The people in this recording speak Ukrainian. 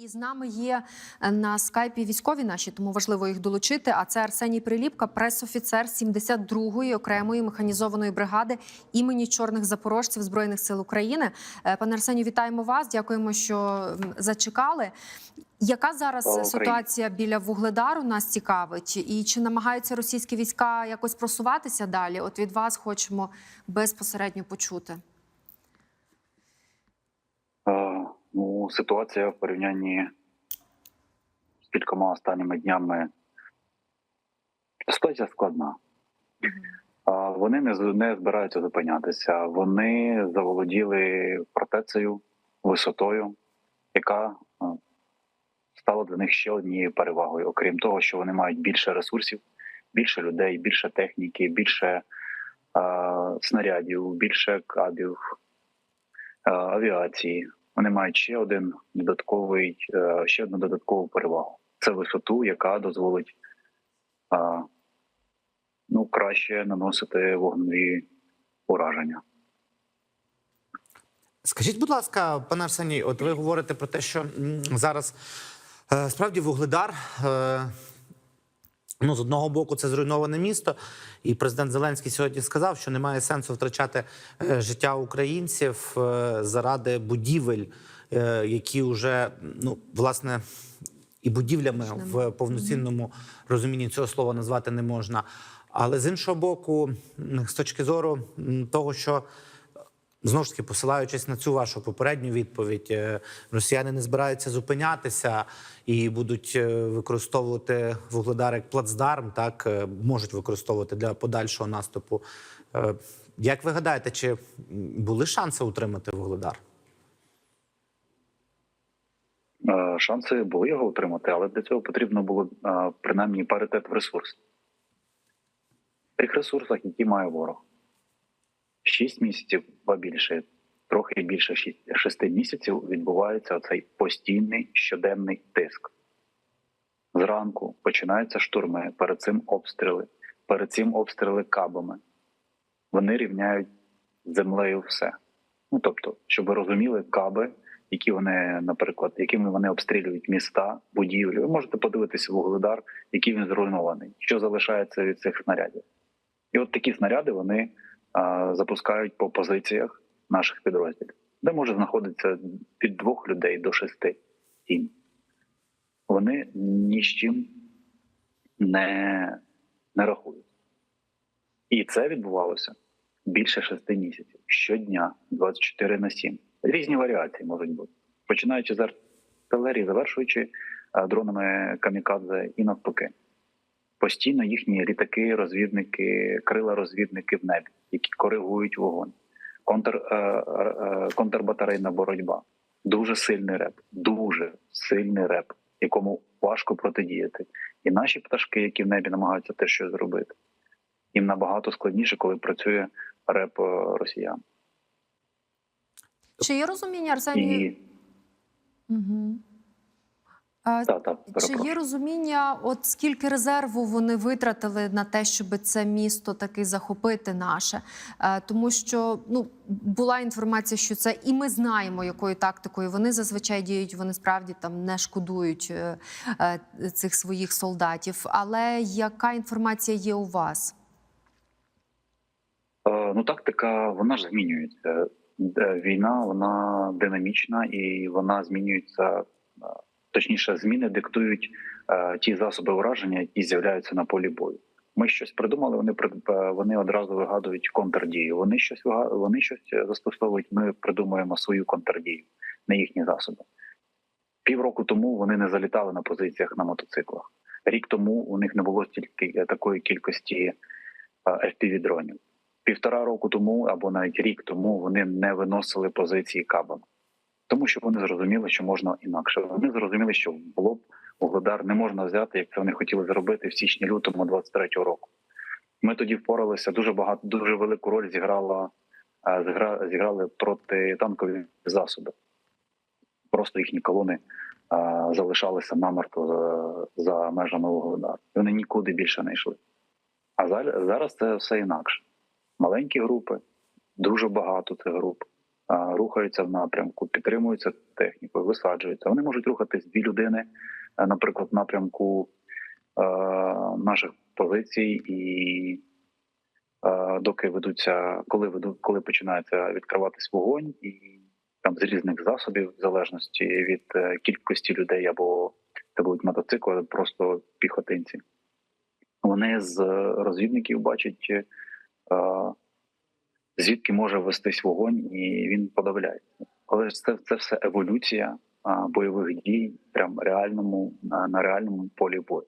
І з нами є е, на скайпі військові наші, тому важливо їх долучити. А це Арсеній Приліпка, пресофіцер 72-ї окремої механізованої бригади імені чорних запорожців збройних сил України. Е, Пане Арсенію, вітаємо вас. Дякуємо, що зачекали. Яка зараз ситуація біля Вугледару нас цікавить? І чи намагаються російські війська якось просуватися далі? От від вас хочемо безпосередньо почути. Е, Ну, ситуація в порівнянні з кількома останніми днями. Ситуація складна. А Вони не, не збираються зупинятися. Вони заволоділи фортецею, висотою, яка стала для них ще однією перевагою. Окрім того, що вони мають більше ресурсів, більше людей, більше техніки, більше е, снарядів, більше кабів, е, авіації. Вони мають ще один додатковий, е, ще одну додаткову перевагу. Це висоту, яка дозволить е, ну, краще наносити вогневі ураження. Скажіть, будь ласка, пане Арсеній, от ви говорите про те, що зараз е, справді Вугледар. Ну, з одного боку, це зруйноване місто, і президент Зеленський сьогодні сказав, що немає сенсу втрачати е, життя українців е, заради будівель, е, які вже ну власне і будівлями в повноцінному розумінні цього слова назвати не можна. Але з іншого боку, з точки зору того, що Знову ж таки, посилаючись на цю вашу попередню відповідь, е, росіяни не збираються зупинятися і будуть е, використовувати вугледар як плацдарм, так е, можуть використовувати для подальшого наступу. Як ви гадаєте, чи були шанси утримати вугледар? Шанси були його утримати, але для цього потрібно було принаймні паритет в ресурсах. Тих ресурсах, які має ворог. Шість місяців, ба більше, трохи більше шість- шести місяців відбувається оцей постійний щоденний тиск. Зранку починаються штурми, перед цим обстріли, перед цим обстріли кабами. Вони рівняють землею все. Ну тобто, щоб ви розуміли, каби, які вони, наприклад, якими вони обстрілюють міста, будівлі. Ви можете подивитися вугледар, який він зруйнований, що залишається від цих снарядів. І от такі снаряди вони запускають по позиціях наших підрозділів, де може знаходитися від двох людей до шести тім. Вони ні з чим не, не рахують. І це відбувалося більше шести місяців щодня, 24 на 7. Різні варіації можуть бути, починаючи з артилерії, завершуючи дронами камікадзе і навпаки. Постійно їхні літаки, розвідники, крила розвідники в небі, які коригують вогонь. Контр, е, е, контрбатарейна боротьба. Дуже сильний реп, дуже сильний реп, якому важко протидіяти. І наші пташки, які в небі намагаються те щось зробити, їм набагато складніше, коли працює реп е, росіян. Чи є розуміння Арсенію? І Угу. Та, та, Чи є розуміння, от скільки резерву вони витратили на те, щоб це місто таки захопити наше? Е, Тому що ну була інформація, що це, і ми знаємо, якою тактикою вони зазвичай діють. Вони справді там не шкодують е, е, цих своїх солдатів. Але яка інформація є у вас? Ну, тактика вона ж змінюється. Війна вона динамічна і вона змінюється. Е, Точніше, зміни диктують е, ті засоби ураження, які з'являються на полі бою. Ми щось придумали. Вони е, вони одразу вигадують контрдію. Вони щось вони щось застосовують. Ми придумуємо свою контрдію на їхні засоби. Півроку тому вони не залітали на позиціях на мотоциклах. Рік тому у них не було стільки е, такої кількості fpv дронів півтора року тому або навіть рік тому вони не виносили позиції кабами, тому що вони зрозуміли, що можна інакше. Вони зрозуміли, що було б Угледар не можна взяти, як це вони хотіли зробити в січні-лютому 23-го року. Ми тоді впоралися дуже багато, дуже велику роль зіграла е, зігра, зіграли протитанкові засоби. Просто їхні колони е, залишалися намертво за, за межами Угледару. Вони нікуди більше не йшли. А зараз це все інакше маленькі групи, дуже багато цих груп. Рухаються в напрямку, підтримуються технікою, висаджуються. Вони можуть рухатись дві людини, е, наприклад, в напрямку е, наших позицій, і е, доки ведуться, коли ведуть, коли починається відкриватись вогонь, і там з різних засобів, в залежності від кількості людей або це будуть мотоцикли, або просто піхотинці. Вони з розвідників бачать, звідки може вестись вогонь, і він подавляється. Але це, це все еволюція а, бойових дій, прям реальному на, на реальному полі бою.